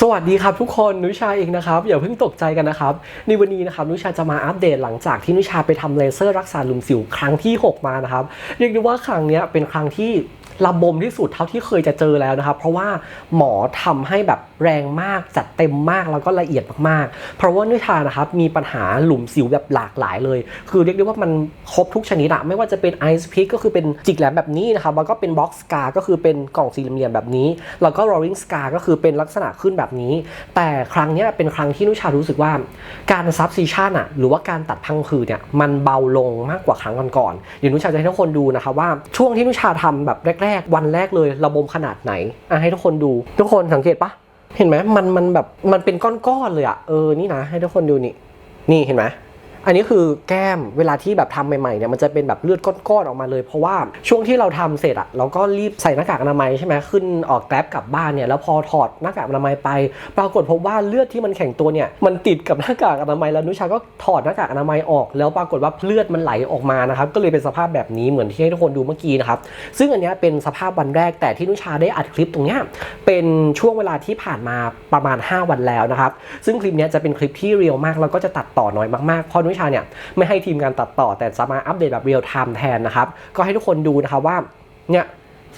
สวัสดีครับทุกคนนุชาเองนะครับอย่าเพิ่งตกใจกันนะครับ ในวันนี้นะครับนุชาจะมาอัปเดตหลังจากที่นุชาไปทำเลเซอร์รักษาหลุมสิวครั้งที่ 6 มานะครับเรียกได้ว่าครั้งนี้เป็นครั้งที่ ระบมที่สุดเท่าที่เคยจะเจอแล้วนะครับ เพราะว่าหมอทำให้แบบแรงมากจัดเต็มมากแล้วก็ละเอียดมากๆ เพราะว่านุชานะครับมีปัญหาหลุมสิวแบบหลากหลายเลย คือเรียกได้ว่ามันครบทุกชนิดอะไม่ว่าจะเป็นไอซ์พิกก็คือเป็นจิกแหลมแบบนี้นะครับแล้วก็เป็นบ็อกซ์กาก็คือเป็นกล่องสี่เหลี่ยมแบบนี้ แล้วก็ rolling scar ก็คือเป็นลักษณะขึ้นแบบนี้ แต่ครั้งนี้เป็นครั้งที่นุชารู้สึกว่า การซับซิชันอะหรือว่าการตัดพังผืดเนี่ยมันเบาลงมากกว่าครั้งก่อนๆเดี๋ยวนุชาจะให้ทุกคนดูนะครับว่าช่วงที่นุชาทำแบบแรกๆวันแรกเลยระบมขนาดไหนอะให้ทุกคนดู ทุกคนสังเกตปะเห็นไหมมันมันแบบมันเป็นก้อนๆเลยอะเออนี่นะให้ทุกคนดูนี่นี่เห็นไหม อันนี้คือแก้มเวลาที่แบบทำใหม่ๆเนี่ยมันจะเป็นแบบเลือดก้อนๆออกมาเลย เพราะว่าช่วงที่เราทำเสร็จอะเราก็รีบใส่หน้ากากอนามัยใช่ไหมขึ้นออกแกร็บกลับบ้านเนี่ยแล้วพอถอดหน้ากากอนามัยไป ปรากฏพบว่าเลือดที่มันแข็งตัวเนี่ยมันติดกับหน้ากากอนามัยแล้วนุชาก็ถอดหน้ากากอนามัยออก แล้วปรากฏว่าเลือดมันไหลออกมานะครับก็เลยเป็นสภาพแบบนี้เหมือนที่ให้ทุกคนดูเมื่อกี้นะครับซึ่งอันนี้เป็นสภาพวันแรกแต่ที่นุชาได้อัดคลิปตรงเนี้ยเป็นช่วงเวลาที่ผ่านมาประมาณ 5 วันแล้วนะครับซึ่งคลิปนี้จะเป็นคลิปที่เรียลมากแล้วก็จะตัดต่อน้อยมากๆเพราะนุชาเนี่ยไม่ให้ทีมงานตัดต่อ แต่จะมาอัปเดตแบบเรียลไทม์แทนนะครับ ก็ให้ทุกคนดูนะครับว่าเนี่ย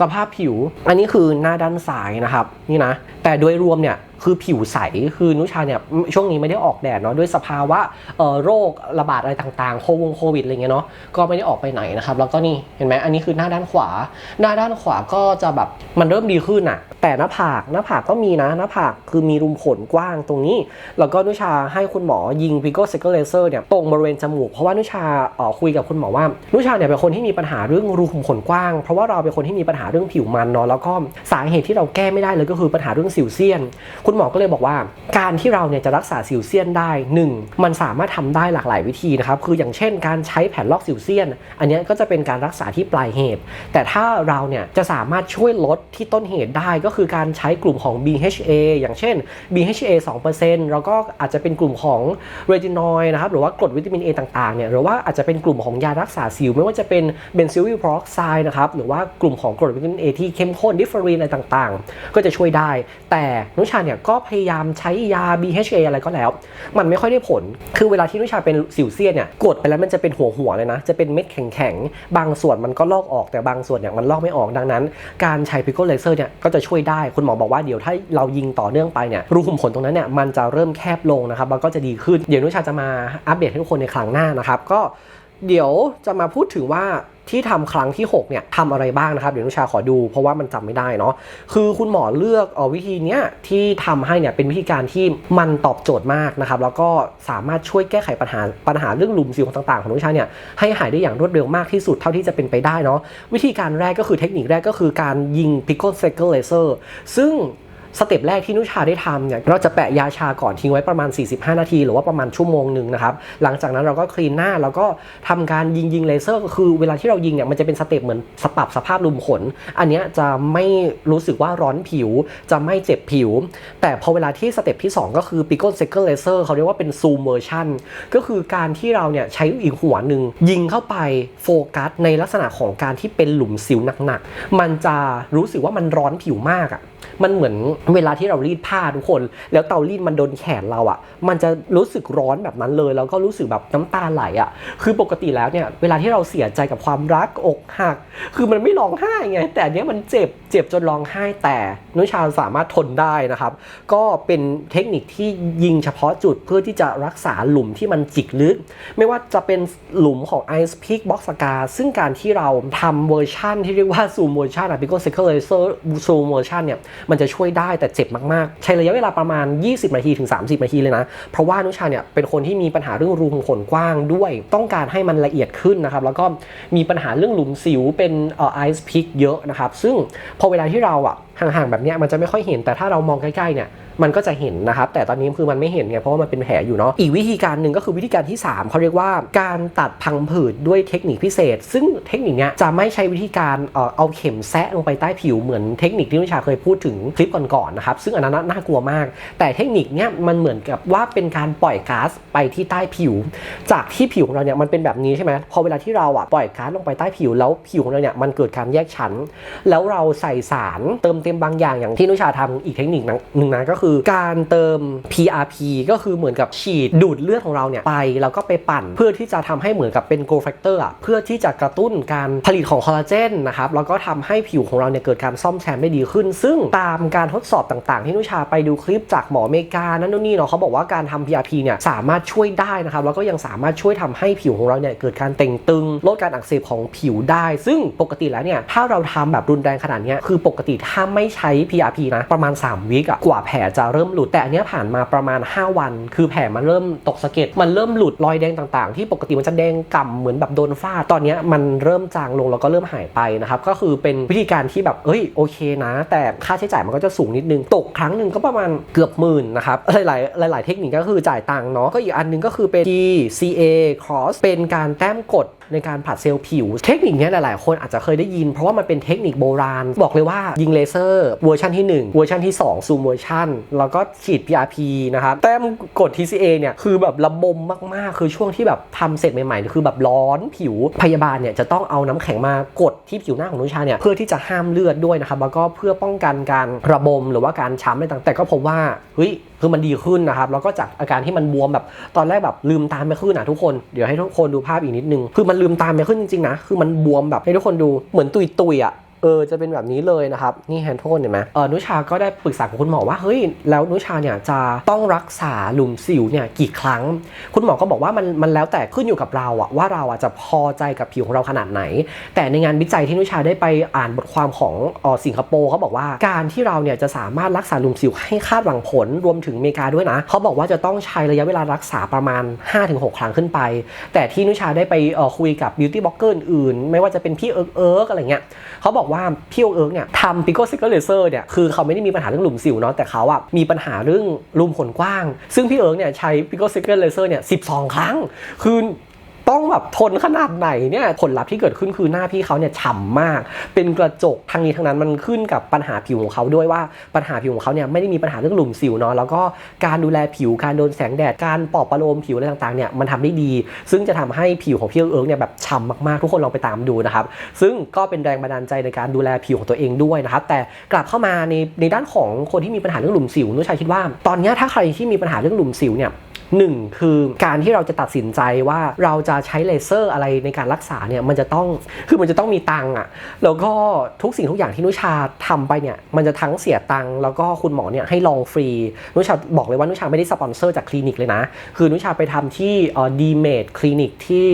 สภาพผิว อันนี้คือหน้าด้านซ้ายนะครับ นี่นะ แต่โดยรวมเนี่ย คือผิวใสคือนุชาเนี่ยช่วงนี้ไม่ได้ออกแดดเนาะด้วยสภาวะเอ่อโรคระบาดอะไรต่างๆโควงโควิดอะไรเงี้ยเนาะก็ไม่ได้ออกไปไหนนะครับแล้วก็นี่เห็นไหมอันนี้คือหน้าด้านขวา หน้าด้านขวาก็จะแบบมันเริ่มดีขึ้นอะแต่หน้าผากหน้าผากก็มีนะหน้าผากคือมีรูมขนกว้างตรงนี้ แล้วก็นุชาให้คุณหมอยิงพิโกเซกเลเซอร์เนี่ยตรงบริเวณจมูก เพราะว่านุชาเออคุยกับคุณหมอว่า นุชาเนี่ยเป็นคนที่มีปัญหาเรื่องรูขุมขนกว้าง เพราะว่าเราเป็นคนที่มีปัญหาเรื่องผิวมันเนาะแล้วก็สาเหตุที่เราแก้ไม่ได้เลยก็คือปัญหาเรื่องสิวเซียนคุณหมอก็เลยบอกว่า การที่เราเนี่ยจะรักษาสิวเซียนได้หนึ่งมันสามารถทำได้หลากหลายวิธีนะครับ คืออย่างเช่นการใช้แผ่นลอกสิวเซียน อันนี้ก็จะเป็นการรักษาที่ปลายเหตุ แต่ถ้าเราเนี่ยจะสามารถช่วยลดที่ต้นเหตุได้ก็คือการใช้กลุ่มของ BHA อย่างเช่น BHA 2%แล้วก็อาจจะเป็นกลุ่มของเรจินอยนะครับ หรือว่ากรดวิตามิน A ต่างๆ เนี่ย หรือว่าอาจจะเป็นกลุ่มของยารักษาสิว ไม่ว่าจะเป็นเบนซิลวิลพรอกไซด์นะครับ หรือว่ากลุ่มของกรดวิตามิน A ที่เข้มข้นดิฟเฟอรีนอะไรต่างๆ ก็จะช่วยได้ แต่นุชาเนี่ยก็พยายามใช้ยา BHA อะไรก็แล้ว มันไม่ค่อยได้ผล คือเวลาที่นุชาเป็นสิวเซียนเนี่ยกดไปแล้วมันจะเป็นหัวหัวๆเลยนะ จะเป็นเม็ดแข็งๆ บางส่วนมันก็ลอกออกแต่บางส่วนเนี่ยมันลอกไม่ออกดังนั้น การใช้พิโกเลเซอร์เนี่ยก็จะช่วยได้ คุณหมอบอกว่าเดี๋ยวถ้าเรายิงต่อเนื่องไปเนี่ยรูขุมขนตรงนั้นเนี่ยมันจะเริ่มแคบลงนะครับแล้วก็จะดีขึ้นเดี๋ยวนุชาจะมาอัปเดตให้ทุกคนในครั้งหน้านะครับก็ เดี๋ยวจะมาพูดถึงว่าที่ทำครั้งที่ 6 เนี่ยทำอะไรบ้างนะครับ เดี๋ยวนุชาขอดูเพราะว่ามันจำไม่ได้เนาะคือคุณหมอเลือกเออวิธีเนี้ยที่ทำให้เนี่ยเป็นวิธีการที่มันตอบโจทย์มากนะครับ แล้วก็สามารถช่วยแก้ไขปัญหาปัญหาเรื่องหลุมสิวต่างๆ ของนุชาเนี่ยให้หายได้อย่างรวดเร็วมากที่สุดเท่าที่จะเป็นไปได้เนาะวิธีการแรกก็คือเทคนิคแรกก็คือการยิง pickle cycle laser ซึ่ง สเต็ปแรกที่นุชาได้ทำเนี่ยเราจะแปะยาชาก่อนทิ้งไว้ประมาณ 45 นาที หรือว่าประมาณชั่วโมงหนึ่งนะครับหลังจากนั้นเราก็คลีนหน้าแล้วก็ทำการยิงยิงเลเซอร์ก็คือเวลาที่เรายิงเนี่ยมันจะเป็นสเต็ปเหมือนสปรับสภาพรุมขน อันเนี้ยจะไม่รู้สึกว่าร้อนผิว จะไม่เจ็บผิว แต่พอเวลาที่สเต็ปที่ 2 ก็คือ p i c o Cycle Laser เซอร์เขาเรียกว่าเป็น Zoom Version ก็คือการที่เราเนี่ยใช้อีกหัวหนึ่งยิงเข้าไปโฟกัสในลักษณะของการที่เป็นหลุมสิวหนักๆมันจะรู้สึกว่ามันร้อนผิวมากอะ มันเหมือนเวลาที่เรารีดผ้าทุกคน แล้วเตารีดมันโดนแขนเราอะ่ะ มันจะรู้สึกร้อนแบบนั้นเลย แล้วก็รู้สึกแบบน้ำตาไหลอะ่ะ คือปกติแล้วเนี่ยเวลาที่เราเสียใจกับความรักอกหัก คือมันไม่ร้องไห้ไง แต่เนี้ยมันเจ็บเจ็บจนร้องไห้แต่นุชาสามารถทนได้นะครับ ก็เป็นเทคนิคที่ยิงเฉพาะจุดเพื่อที่จะรักษาหลุมที่มันจิกลึก ไม่ว่าจะเป็นหลุมของ Ice Peak Box s c a r ซึ่งการที่เราทำเวอร์ชันที่เรียกว่า Zoom เวอร์ชันอะ Pico Cycle Laser Zoom เวอร์ชันเนี่ย มันจะช่วยได้แต่เจ็บมากๆ ใช้ระยะเวลาประมาณ 20 นาทีถึง 30 นาทีเลยนะ เพราะว่านุชาเนี่ยเป็นคนที่มีปัญหาเรื่องรูขุมขนกว้างด้วย ต้องการให้มันละเอียดขึ้นนะครับ แล้วก็มีปัญหาเรื่องหลุมสิวเป็นเอ่อไอซ์พิกเยอะนะครับ ซึ่งพอเวลาที่เราอะห่างๆแบบเนี้ยมันจะไม่ค่อยเห็นแต่ถ้าเรามองใกล้ๆเนี่ย มันก็จะเห็นนะครับแต่ตอนนี้คือมันไม่เห็นไงเพราะว่ามันเป็นแผลอยู่เนาะอีกวิธีการหนึ่งก็คือวิธีการที่ 3เขาเรียกว่าการตัดพังผืดด้วยเทคนิคพิเศษ ซึ่งเทคนิคเนี้ยจะไม่ใช้วิธีการเออเอาเข็มแซะลงไปใต้ผิวเหมือนเทคนิคที่นุชาเคยพูดถึงคลิปก่อนๆนะครับซึ่งอันนั้นน่ากลัวมาก แต่เทคนิคเนี้ยมันเหมือนกับว่าเป็นการปล่อยก๊าซไปที่ใต้ผิว จากที่ผิวของเราเนี่ยมันเป็นแบบนี้ใช่ไหมพอเวลาที่เราอะปล่อยก๊าซลงไปใต้ผิวแล้วผิวของเราเนี่ยมันเกิดการแยกชั้น แล้วเราใส่สารเติมเต็มบางอย่างอย่างที่นุชาทำอีกเทคนิคหนึ่งนะก็คือคือการเติม PRP ก็คือเหมือนกับฉีดดูดเลือดของเราเนี่ยไป แล้วก็ไปปั่นเพื่อที่จะทำให้เหมือนกับเป็น growth factor เพื่อที่จะกระตุ้นการผลิตของคอลลาเจนนะครับแล้วก็ทำให้ผิวของเราเนี่ยเกิดการซ่อมแซมได้ดีขึ้น ซึ่งตามการทดสอบต่างๆ ที่นุชาไปดูคลิปจากหมออเมริกานั่นนู่นนี่เนาะเขาบอกว่าการทำ PRP เนี่ยสามารถช่วยได้นะครับแล้วก็ยังสามารถช่วยทำให้ผิวของเราเนี่ยเกิดการเต่งตึงลดการอักเสบของผิวได้ ซึ่งปกติแล้วเนี่ยถ้าเราทำแบบรุนแรงขนาดเนี้ยคือปกติถ้าไม่ใช้ PRP นะประมาณ 3 วิกอะกว่าแผลจะเริ่มหลุดแต่อันนี้ผ่านมาประมาณ 5 วัน คือแผลมันเริ่มตกสะเก็ดมันเริ่มหลุดรอยแดงต่างๆ ที่ปกติมันจะแดงก่ำเหมือนแบบโดนฟาดตอนนี้มันเริ่มจางลงแล้วก็เริ่มหายไปนะครับก็คือเป็นวิธีการที่แบบเอ้ยโอเคนะ แต่ค่าใช้จ่ายมันก็จะสูงนิดนึงตกครั้งหนึ่งก็ประมาณเกือบหมื่นนะครับหลายๆหลายๆเทคนิคก็คือจ่ายตังค์เนาะก็อีกอันหนึงก็คือเป็น TCA cross เป็นการแต้มกดในการผลัดเซลล์ผิว เทคนิคนี้หลาย ๆ คนอาจจะเคยได้ยิน เพราะว่ามันเป็นเทคนิคโบราณ บอกเลยว่ายิงเลเซอร์เวอร์ชันที่ 1 เวอร์ชันที่ 2 ซูมเวอร์ชันแล้วก็ฉีด PRP นะครับแต้มกด TCA เนี่ยคือแบบระบมมาก ๆ คือช่วงที่แบบทำเสร็จใหม่ ๆ คือแบบร้อนผิวพยาบาลเนี่ยจะต้องเอาน้ำแข็งมากดที่ผิวหน้าของนุชาเนี่ยเพื่อที่จะห้ามเลือดด้วยนะครับแล้วก็เพื่อป้องกันการระบมหรือว่าการช้ำอะไรต่างๆแต่ก็พบว่าเฮ้ยคือมันดีขึ้นนะครับ แล้วก็จากอาการที่มันบวมแบบตอนแรกแบบลืมตามไม่ขึ้นอะทุกคนเดี๋ยวให้ทุกคนดูภาพอีกนิดนึงคือมันลืมตามไม่ขึ้นจริงๆนะคือมันบวมแบบให้ทุกคนดูเหมือนตุยตุยอะ ออจะเป็นแบบนี้เลยนะครับ นี่แฮนโทนเห็นไหมเออนุชาก็ได้ปรึกษากับคุณหมอว่าเฮ้ยแล้วนุชาเนี่ยจะต้องรักษาหลุมสิวเนี่ยกี่ครั้ง คุณหมอก็บอกว่ามันมันแล้วแต่ขึ้นอยู่กับเราอะว่าเราอะจะพอใจกับผิวของเราขนาดไหน แต่ในงานวิจัยที่นุชาได้ไปอ่านบทความของออสิงคโปร์เขาบอกว่าการที่เราเนี่ยจะสามารถรักษาหลุมสิวให้คาดหวังผลรวมถึงอเมริกาด้วยนะเขาบอกว่าจะต้องใช้ระยะเวลารักษาประมาณ 5-6 ครั้งขึ้นไป แต่ที่นุชาได้ไปเอ่อคุยกับบิวตี้บล็อกเกอร์อื่น ไม่ว่าจะเป็นพี่เอิร์กเอิร์กอะไรเงี้ยเขาบอกว่าพี่เอิร์กเนี่ยทำพิโกซิกเลเซอร์เนี่ยคือเขาไม่ได้มีปัญหาเรื่องหลุมสิวเนาะแต่เขาอะมีปัญหาเรื่องรูมขนกว้าง ซึ่งพี่เอิร์กเนี่ยใช้พิโกซิกเลเซอร์เนี่ยสิครั้ง คือ ต้องแบบทนขนาดไหนเนี่ยผลลัพธ์ที่เกิดขึ้นคือหน้าพี่เขาเนี่ยฉ่ำมาก เป็นกระจกทางนี้ทางนั้นมันขึ้นกับปัญหาผิวของเขาด้วยว่าปัญหาผิวของเขาเนี่ยไม่ได้มีปัญหาเรื่องหลุมสิวเนาะแล้วก็การดูแลผิวการโดนแสงแดดการปอบประโลมผิวอะไรต่างๆเนี่ยมันทำได้ดี ซึ่งจะทำให้ผิวของพี่เอิร์กเนี่ยแบบฉ่ำมากๆทุกคนลองไปตามดูนะครับซึ่งก็เป็นแรงบันดาลใจในการดูแลผิวของตัวเองด้วยนะครับแต่กลับเข้ามาในในด้านของคนที่มีปัญหาเรื่องหลุมสิวนุชาคิดว่า ตอนนี้ถ้าใครที่มีปัญหาเรื่องหลุมสิวเนี่ย หนึ่งคือการที่เราจะตัดสินใจว่าเราจะใช้เลเซอร์อะไรในการรักษาเนี่ยมันจะต้องคือมันจะต้องมีตังค์อะแล้วก็ทุกสิ่งทุกอย่างที่นุชาทำไปเนี่ยมันจะทั้งเสียตังค์แล้วก็คุณหมอเนี่ยให้ลองฟรี นุชาบอกเลยว่านุชาไม่ได้สปอนเซอร์จากคลินิกเลยนะ คือนุชาไปทำที่ดีเมดคลินิกที่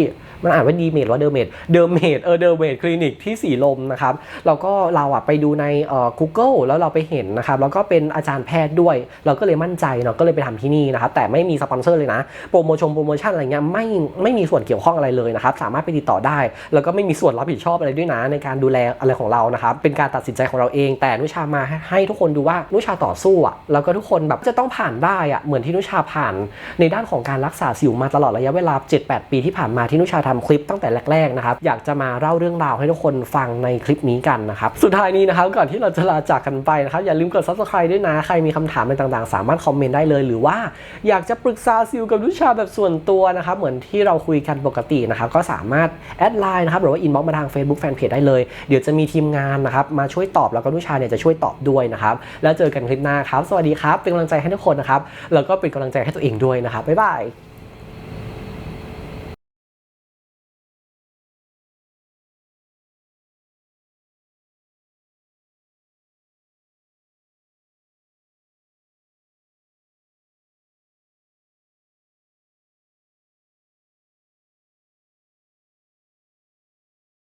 มันอ่านว่าดีเมดว่าเดอร์เมดเดอร์เมดเออเดอร์เมดคลินิกที่สีลมนะครับแล้วก็เราอะไปดูในเอ่อ Google แล้วเราไปเห็นนะครับแล้วก็เป็นอาจารย์แพทย์ด้วย เราก็เลยมั่นใจเนาะก็เลยไปทำที่นี่นะครับแต่ไม่มีสปอนเซอร์เลยนะ โปรโมชั่นโปรโมชั่นอะไรเงี้ยไม่ไม่มีส่วนเกี่ยวข้องอะไรเลยนะครับ สามารถไปติดต่อได้ แล้วก็ไม่มีส่วนรับผิดชอบอะไรด้วยนะ ในการดูแลอะไรของเรานะครับ เป็นการตัดสินใจของเราเอง แต่นุชามาให้ให้ทุกคนดูว่านุชาต่อสู้อะแล้วก็ทุกคนแบบจะต้องผ่านได้อะเหมือนที่นุชาผ่านในด้านของการรักษาสิวมาตลอดระยะเวลา 7-8 ปีที่ผ่านมาที่นุชาทำคลิปตั้งแต่แรกๆนะครับอยากจะมาเล่าเรื่องราวให้ทุกคนฟังในคลิปนี้กันนะครับสุดท้ายนี้นะครับก่อนที่เราจะลาจากกันไปนะครับอย่าลืมกด subscribe ด้วยนะใครมีคำถามอะไรต่างๆ สามารถคอมเมนต์ได้เลยหรือว่าอยากจะปรึกษาซิลกับนุชาแบบส่วนตัวนะครับ เหมือนที่เราคุยกันปกตินะครับ ก็สามารถแอดไลน์นะครับ หรือว่าอินบ็อกมาทาง Facebook Fanpage ได้เลย เดี๋ยวจะมีทีมงานนะครับ มาช่วยตอบแล้วก็นุชาเนี่ยจะช่วยตอบด้วยนะครับ แล้วเจอกันคลิปหน้าครับ สวัสดีครับ เป็นกำลังใจให้ทุกคนนะครับ แล้วก็เป็นกำลังใจให้ตัวเองด้วยนะครับบ๊ายบาย